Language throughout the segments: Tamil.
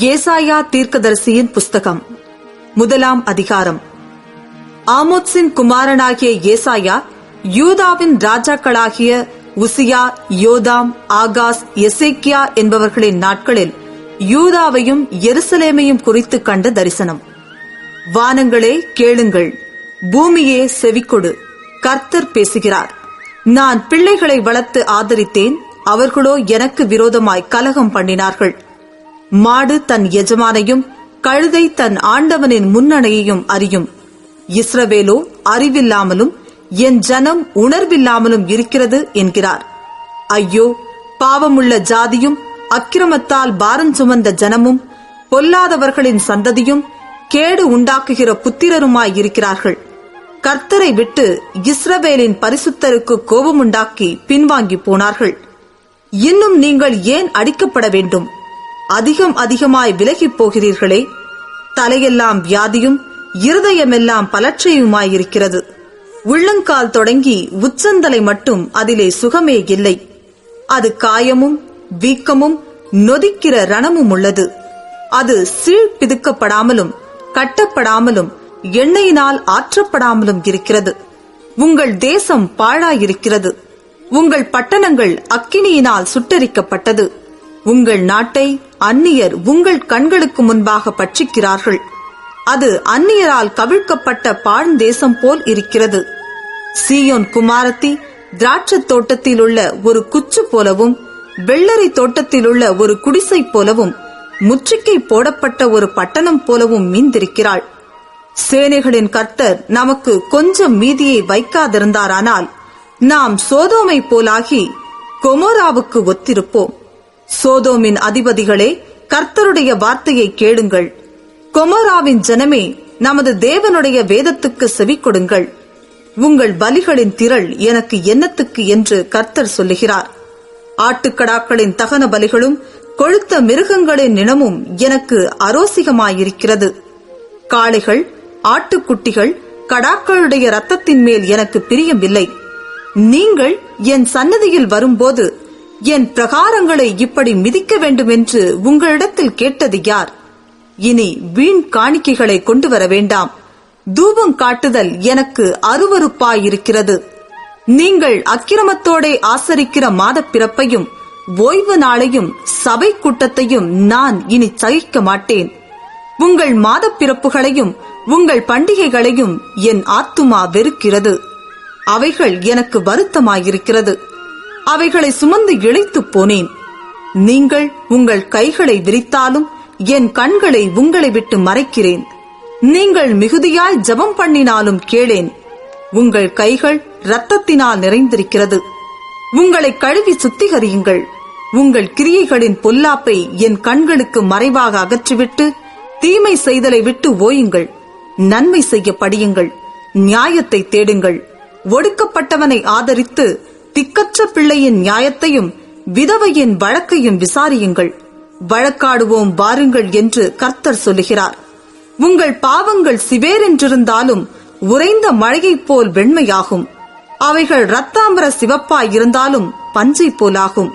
ஏசாயா தீர்க்கதரிசியின் புஸ்தகம் முதலாம் அதிகாரம். ஆமோத்ஸின் குமாரனாகிய ஏசாயா யூதாவின் ராஜாக்களாகிய உசியா யோதாம் ஆகாஸ் எசேக்கியா என்பவர்களின் நாட்களில் யூதாவையும் எருசலேமையும் குறித்து கண்ட தரிசனம். வானங்களே கேளுங்கள் பூமியே செவிக்கொடு கர்த்தர் பேசுகிறார். நான் பிள்ளைகளை வளர்த்து ஆதரித்தேன் அவர்களோ எனக்கு விரோதமாய் கலகம் பண்ணினார்கள். மாடு தன் எஜமானையும் கழுதை தன் ஆண்டவனின் முன்னணையையும் அறியும். இஸ்ரவேலோ அறிவில்லாமலும் என் ஜனம் உணர்வில்லாமலும் இருக்கிறது என்கிறார். ஐயோ பாவமுள்ள ஜாதியும் அக்கிரமத்தால் பாரம் சுமந்த ஜனமும் பொல்லாதவர்களின் சந்ததியும் கேடு உண்டாக்குகிற புத்திரருமாய் இருக்கிறார்கள். கர்த்தரை விட்டு இஸ்ரவேலின் பரிசுத்தருக்கு கோபமுண்டாக்கி பின்வாங்கி போனார்கள். இன்னும் நீங்கள் ஏன் அடிக்கப்பட வேண்டும்? அதிகம் அதிகமாய் விலகிப் போகிறீர்களே. தலையெல்லாம் வியாதியும் இருதயமெல்லாம் பலற்றையுமாயிருக்கிறது. உள்ளங்கால் தொடங்கி உச்சந்தலை மட்டும் அதிலே சுகமே இல்லை. அது காயமும் வீக்கமும் நொதிக்கிற ரணமும் உள்ளது அது சீழ் பிதுக்கப்படாமலும் கட்டப்படாமலும் எண்ணெயினால் ஆற்றப்படாமலும் இருக்கிறது. உங்கள் தேசம் பாழாயிருக்கிறது. உங்கள் பட்டணங்கள் அக்கினியினால் சுட்டரிக்கப்பட்டது. உங்கள் நாட்டை அந்நியர் உங்கள் கண்களுக்கு முன்பாக பட்சிக்கிறார்கள். அது அந்நியரால் கவிழ்க்கப்பட்ட பாழ்ந்தேசம் போல் இருக்கிறது. சீயோன் குமாரத்தி திராட்சத் தோட்டத்தில் உள்ள ஒரு குச்சு போலவும் வெள்ளரி தோட்டத்தில் உள்ள ஒரு குடிசை போலவும் முற்றுகை போடப்பட்ட ஒரு பட்டணம் போலவும் மீந்திருக்கிறாள். சேனைகளின் கர்த்தர் நமக்கு கொஞ்சம் மீதியை வைக்காதிருந்தாரானால் நாம் சோதோமை போலாகி கொமோராவுக்கு ஒத்திருப்போம். சோதோமின் அதிபதிகளே கர்த்தருடைய வார்த்தையை கேளுங்கள். கொமோராவின் ஜனமே நமது தேவனுடைய வேதத்துக்கு செவி கொடுங்கள் உங்கள் பலிகளின் திரள் எனக்கு என்னத்துக்கு என்று கர்த்தர் சொல்லுகிறார். ஆட்டுக்கடாக்களின் தகன பலிகளும் கொழுத்த மிருகங்களின் நினமும் எனக்கு அரோசிகமாயிருக்கிறது. காளைகள் ஆட்டுக்குட்டிகள் கடாக்களுடைய ரத்தத்தின் மேல் எனக்கு பிரியமில்லை. நீங்கள் என் சன்னதியில் வரும்போது என் பிரகாரங்களை இப்படி மிதிக்க வேண்டும் என்று உங்களிடத்தில் கேட்டது யார்? இனி வீண் காணிக்கைகளை கொண்டு வர வேண்டாம். தூபம் காட்டுதல் எனக்கு அருவருப்பாயிருக்கிறது. நீங்கள் அக்கிரமத்தோடே ஆசரிக்கிற மாதப்பிறப்பையும் ஓய்வு நாளையும் சபை கூட்டத்தையும் நான் இனி சகிக்க மாட்டேன். உங்கள் மாதப் பிறப்புகளையும் உங்கள் பண்டிகைகளையும் என் ஆத்துமா வெறுக்கிறது. அவைகள் எனக்கு வருத்தமாயிருக்கிறது. அவைகளை சுமந்து இழைத்துப் போனேன். நீங்கள் உங்கள் கைகளை விரித்தாலும் என் கண்களை உங்களை விட்டு மறைக்கிறேன். நீங்கள் மிகுதியாய் ஜெபம் பண்ணினாலும் கேளேன். உங்கள் கைகள் இரத்தத்தினால் நிறைந்திருக்கிறது. உங்களை கழுவி சுத்திகரியுங்கள். உங்கள் கிரியைகளின் பொல்லாப்பை என் கண்களுக்கு மறைவாக அகற்றிவிட்டு தீமை செய்தலை விட்டு ஓயுங்கள். நன்மை செய்ய படியுங்கள் நியாயத்தை தேடுங்கள். ஒடுக்கப்பட்டவனை ஆதரித்து திக்கற்ற பிள்ளையின் நியாயத்தையும் விதவையின் வழக்கையும் விசாரியுங்கள். வழக்காடுவோம் வாருங்கள் என்று கர்த்தர் சொல்லுகிறார். உங்கள் பாவங்கள் சிவேரென்றிருந்தாலும் உறைந்த மழையைப் போல் வெண்மையாகும். அவைகள் ரத்தாம்பர சிவப்பாய் இருந்தாலும் பஞ்சை போலாகும்.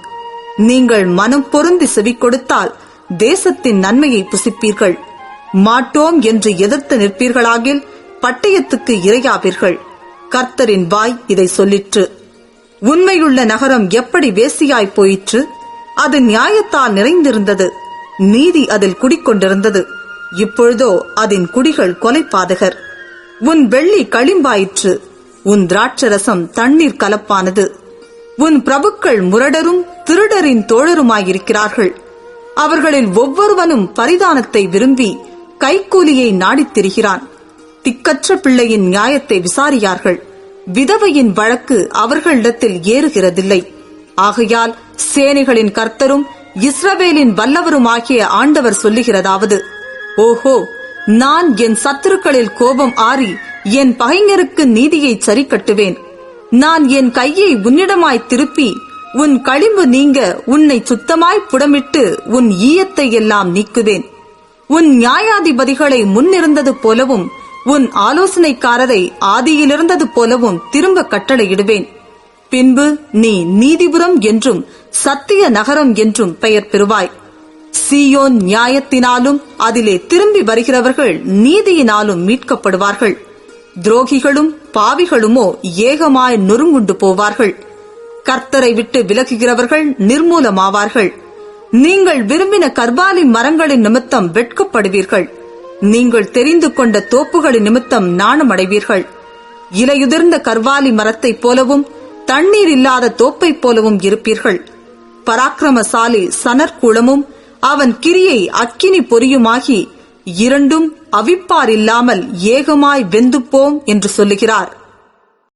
நீங்கள் மனம் பொருந்தி செவி கொடுத்தால் தேசத்தின் நன்மையை புசிப்பீர்கள். மாட்டோம் என்று எதிர்த்து நிற்பீர்களாகில் பட்டயத்துக்கு இரையாவீர்கள். கர்த்தரின் வாய் இதை சொல்லிற்று. உண்மையுள்ள நகரம் எப்படி வேசியாய் போயிற்று? அது நியாயத்தால் நிறைந்திருந்தது. நீதி அதில் குடிக்கொண்டிருந்தது. இப்பொழுதோ அதன் குடிகள் கொலைப்பாதகர் உன் வெள்ளி களிம்பாயிற்று. உன் திராட்சரசம் தண்ணீர் கலப்பானது. உன் பிரபுக்கள் முரடரும் திருடரின் தோழருமாயிருக்கிறார்கள். அவர்களில் ஒவ்வொருவனும் பரிதானத்தை விரும்பி கைக்கூலியை நாடித் திரிகிறான் திக்கற்ற பிள்ளையின் நியாயத்தை விசாரியார்கள். விதவையின் வழக்கு அவர்களிடத்தில் ஏறுகிறதில்லை. ஆகையால் சேனைகளின் கர்த்தரும் இஸ்ரவேலின் வல்லவருமாகிய ஆண்டவர் சொல்லுகிறதாவது ஓஹோ நான் என் சத்துருக்களில் கோபம் ஆறி என் பகைஞருக்கு நீதியை சரி கட்டுவேன் நான் என் கையை உன்னிடமாய் திருப்பி உன் களிம்பு நீங்க உன்னை சுத்தமாய் புடமிட்டு உன் ஈயத்தை எல்லாம் நீக்குவேன். உன் நியாயாதிபதிகளை முன்னிருந்தது போலவும் உன் ஆலோசனைக்காரரை ஆதியிலிருந்தது போலவும் திரும்ப கட்டளையிடுவேன். பின்பு நீ நீதிபுரம் என்றும் சத்திய நகரம் என்றும் பெயர் பெறுவாய். சீயோன் நியாயத்தினாலும் அதிலே திரும்பி வருகிறவர்கள் நீதியினாலும் மீட்கப்படுவார்கள். துரோகிகளும் பாவிகளுமோ ஏகமாய் நொறுங்குண்டு போவார்கள். கர்த்தரை விட்டு விலகுகிறவர்கள் நிர்மூலமாவார்கள். நீங்கள் விரும்பின கர்பாலி மரங்களின் நிமித்தம் வெட்கப்படுவீர்கள். நீங்கள் தெரிந்து கொண்ட தோப்புகளின் நிமித்தம் நாணமடைவீர்கள் இலையுதிர்ந்த கர்வாலி மரத்தைப் போலவும் தண்ணீர் இல்லாத தோப்பைப் போலவும் இருப்பீர்கள். பராக்கிரமசாலி சனற்குளமும் அவன் கிரியை அக்கினி பொரியுமாகி இரண்டும் அவிப்பார் இல்லாமல் ஏகமாய் வெந்துப்போம் என்று சொல்லுகிறார்.